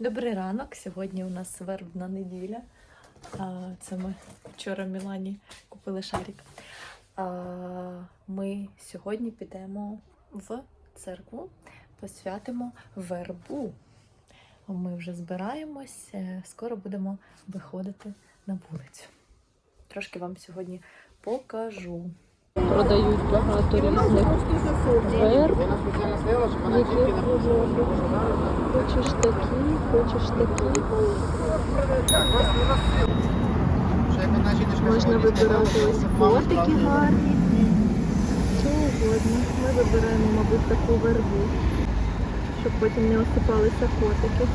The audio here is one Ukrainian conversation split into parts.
Добрий ранок. Сьогодні у нас вербна неділя. Це ми вчора в Мілані купили шарик. Ми сьогодні підемо в церкву, посвятимо вербу. Ми вже збираємось, е, скоро будемо виходити на вулицю. Трошки вам сьогодні покажу. Продають багато різних верб. Які Хочеш такі, хочеш такі. Можна вибирати ось котики гарні. Що угодно. Ми вибираємо, мабуть, таку вербу, щоб потім не осипалися котики.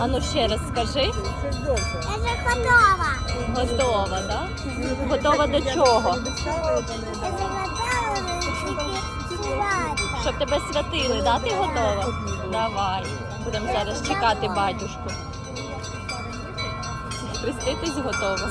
А ну ще раз скажи. Я вже готова. Готова, так? Готова до чого? Я вже готова тільки співати. Щоб тебе святили, да? Ти готова? Давай. Будемо зараз чекати батюшку. Хреститись готова.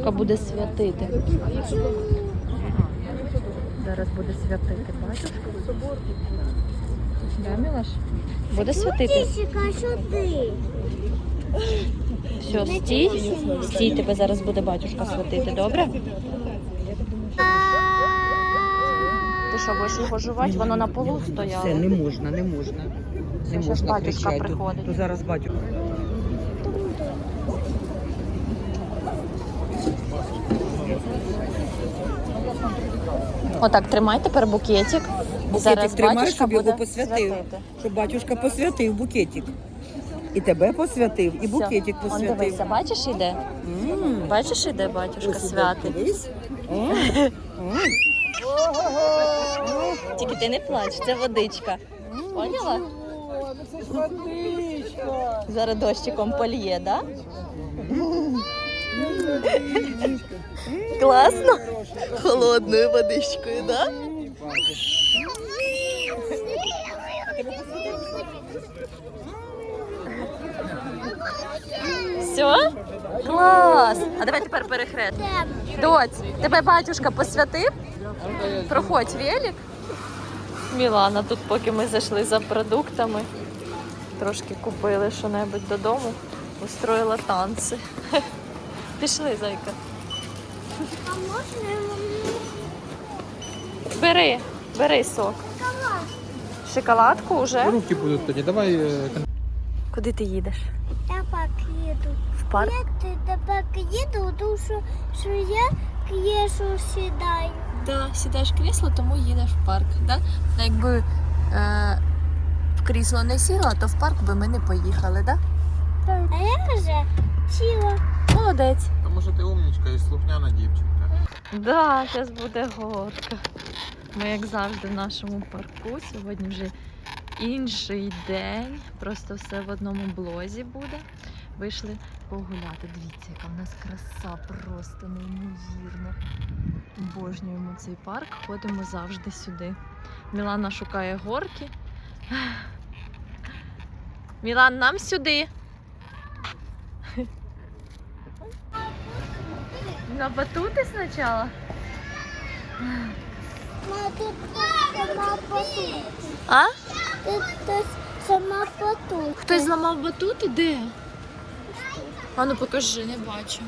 Батюшка буде святити. Зараз буде святити батюшка. Да, Мілаш? Буде святити. Все, стій. Стій, тебе зараз буде батюшка святити, добре? Ти що, будеш його жувати? Воно на полу Все, стояло. не можна, не можна. Не щас можна батюшка кричати. приходить. То зараз батюшка. Отак, тримай тепер букетик. Букетик тримай, щоб його посвятив. святити. Щоб батюшка посвятив букетик. І тебе посвятив, і букетик Все. Он посвятив. дивися, бачиш, іде? М. Бачиш, іде батюшка Ось іде, святий. дивись. М. М. Тільки ти не плач, це водичка. Поняла? Зараз дощиком польє, да? Класно? Холодною водичкою, да? Все? Клас! А давай тепер перехрест. Доць, тебе батюшка посвятив? Проходь велик. Мілана тут, поки ми зайшли за продуктами, трошки купили що-небудь додому, устроїла танці. Пішли, зайка. А можна Бери, бери сок. Шоколад. Шоколадку вже? Руки будуть тоді. Давай е, Куди ти їдеш? я пак їду? В парк? Я ти тепер їду, тому що, що я к'єшу сідаю. Да, сідаєш в крісло, тому їдеш в парк. Да? Ну, якби е, в крісло не сіла, то в парк би ми не поїхали, да? А я вже сіла. Молодець. тому що ти умнічка і слухняна дівчинка. Да, зараз буде горка. Ми, як завжди, в нашому парку. Сьогодні вже інший день. Просто все в одному блозі буде. Вийшли погуляти. Дивіться, яка в нас краса, просто неймовірна. Обожнюємо цей парк, ходимо завжди сюди. Мілана шукає горки. Мілан, нам сюди. На сама потут. А? Хтось зламав батути? Де? А ну покажи, не бачу.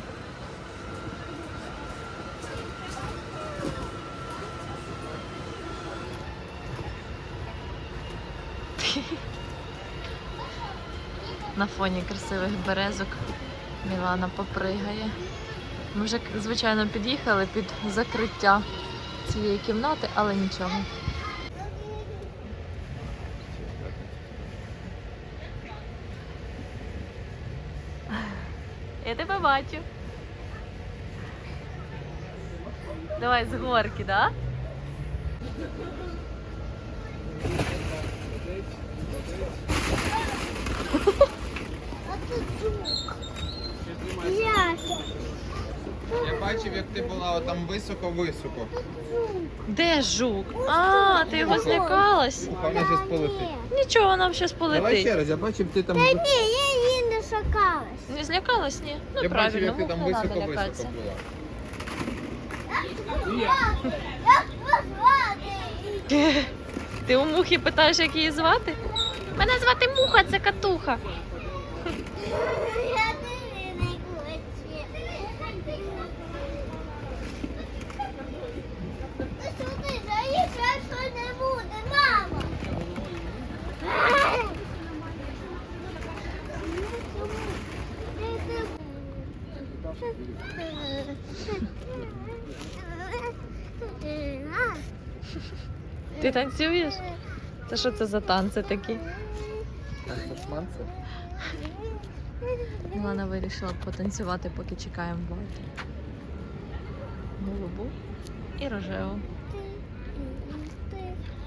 На фоні красивих березок Мілана попригає. Ми вже, звичайно, під'їхали під закриття цієї кімнати, але нічого. Я тебе бачу. Давай з горки, да? А тут звук. Яся. Я бачив, як ти була там високо-високо. Де жук? А, ти його злякалась? Вона щас полетить. Нічого, нам щас Давай ще полетить. раз, я бачив, ти там. Та ні, я її не шукалась. Не злякалась, ні? Ну Я бачив, правильно, як ти там не треба високо-високо лякатися. була. Ти у мухи питаєш, як її звати? Мене звати муха, це катуха. Я не хочу. Ти сюди заїжджай, що не буде, мама. Ти танцюєш? Це що це за танці такі? Шманце? Мілана вирішила потанцювати, поки чекаємо бату. Голубу і рожеву.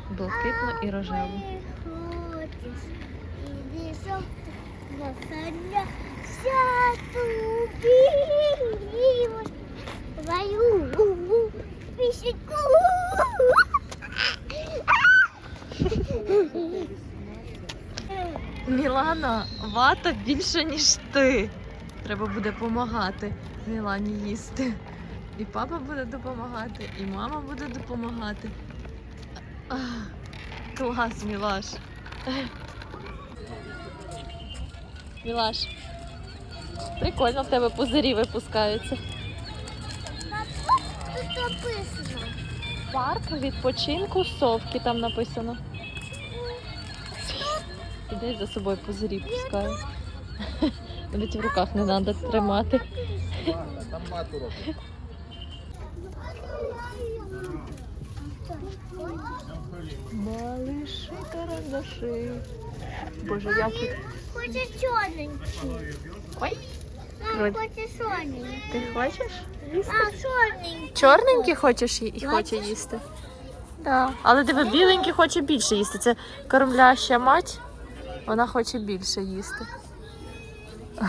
Блакитну і рожеву. Твою пісеньку. Мілана, вата більше, ніж ти. Треба буде допомагати Мілані їсти. І папа буде допомагати, і мама буде допомагати. Клас, Мілаш. Мілаш. Прикольно в тебе пузирі випускаються. Написано. Парк відпочинку совки там написано. Іде за собою пузирі пускає. Навіть в руках не треба тримати. Там мату робить. Малиші карандаши. Боже, як їх. Хоче чорненький. Ой, Мам, хоче чорненький. ти хочеш? А, чорненький. Чорненький хочеш і і хоче їсти. Так. Але диви, біленький хоче більше їсти. Це кормляща мать, вона хоче більше їсти.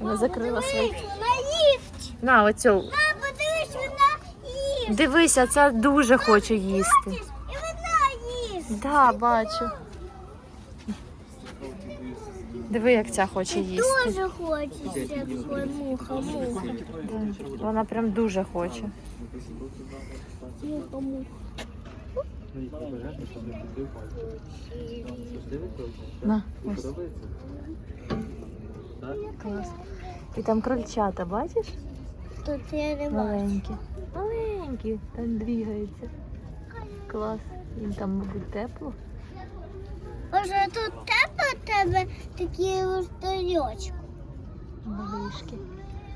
Вона закрила. Вона їсть. На, оцю. Мам, подивись, вона їсть. Дивися, ця дуже хоче їсти. І вона їсть. Да, бачу. Диви, як ця хоче їсти. Дуже хочеться, як муха, муха. Да. Вона прям дуже хоче. Муха, муха. На, ось. Клас. І там крольчата, бачиш? Тут я не бачу. Маленькі. Маленькі, там двігаються. Клас. Їм там, мабуть, тепло. Може тут тепло тебе такі листочки. Малишки.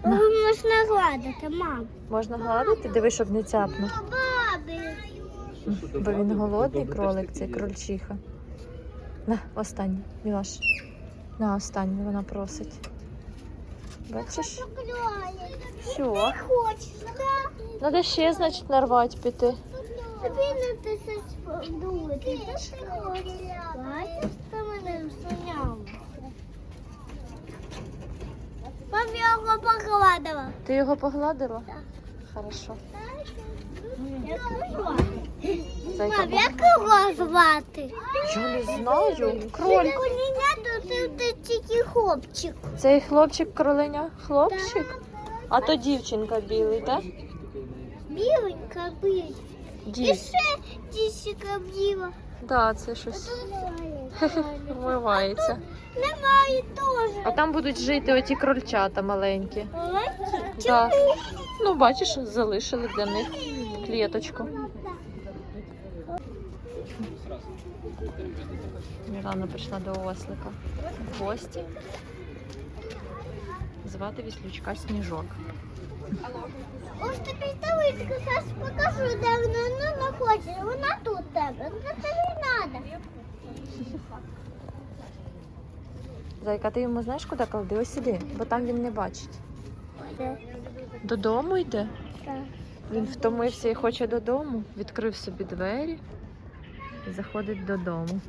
Можна гладити, мам. Можна гладити, диви, щоб не цяпнув. Бо він голодний кролик, цей крольчиха. На, останній, Мілаш. На останній вона просить. Бачиш? Все. Треба ще, значить, нарвати піти. Тобі не тисяч думати. Бачиш, ти мене всуняла. Мам, я його погладила. Ти його погладила? Так. Хорошо. Мам, як його звати? Я не знаю. Кроль. Кроль. то ти, ти тільки хлопчик. Цей хлопчик кроленя? Хлопчик? А то дівчинка білий, так? Біленька, біль. І Дій. ще дісіка біла. Да, це щось вмивається. Немає А теж. там будуть жити оті крольчата маленькі. Маленькі? Да. Ну, бачиш, залишили для них клеточку. Мілана прийшла до ослика в гості. Звати віслючка Сніжок. Ось тобі табличка, зараз покажу, де вона знаходиться. Вона тут тебе. Це не треба. Зайка, ти йому знаєш, куди клади? Ось сюди, бо там він не бачить. Додому йде? Так. Він втомився і хоче додому. Відкрив собі двері і заходить додому.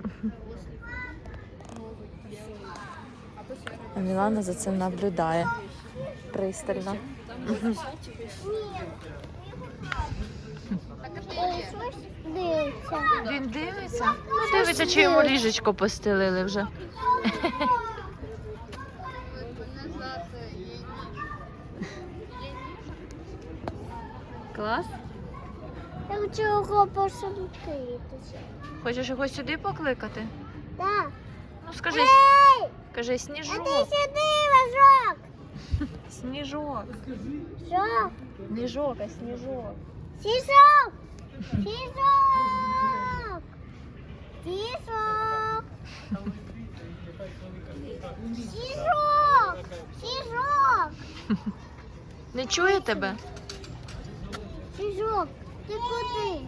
А Мілана за цим наблюдає пристально. Дивиться. Він дивиться? Ну, дивиться, чи йому ліжечко постелили вже. Клас. Я хочу його посадити. Хочеш його сюди покликати? Так. Ну скажи, Ей! скажи А ти сніжок. сюди, важок. Сніжок. Жок. Сніжок, а сніжок. Сішок. Сішок. Сішок. Сішок. Сішок. Не чує тебе? Сішок. Ти куди?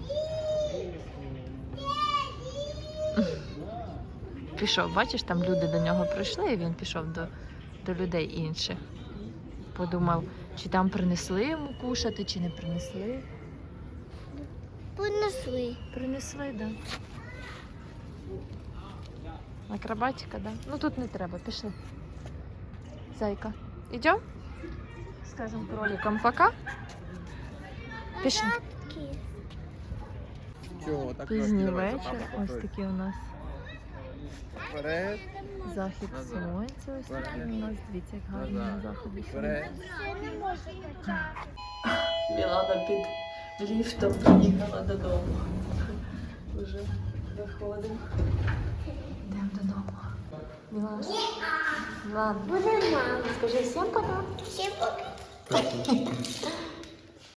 Пішов, бачиш, там люди до нього прийшли, і він пішов до, до людей інших. Подумав, чи там принесли йому кушати, чи не принесли. Понесли. Принесли, так. Да. Акробатика, да? Ну тут не треба, пішли. Зайка. Ідем? Скажем кроликам пока. Пішли. Чого так? Пізній вечір. Ось такий у нас Вперед, захід сонця. Ось такий у нас. Дивіться, як гарно на заході сонця. Вперед. Мілана під ліфтом приїхала додому. Вже виходимо. Йдемо додому. Мілана. Мілана, Буде мама. скажи всім пока. Всім пока.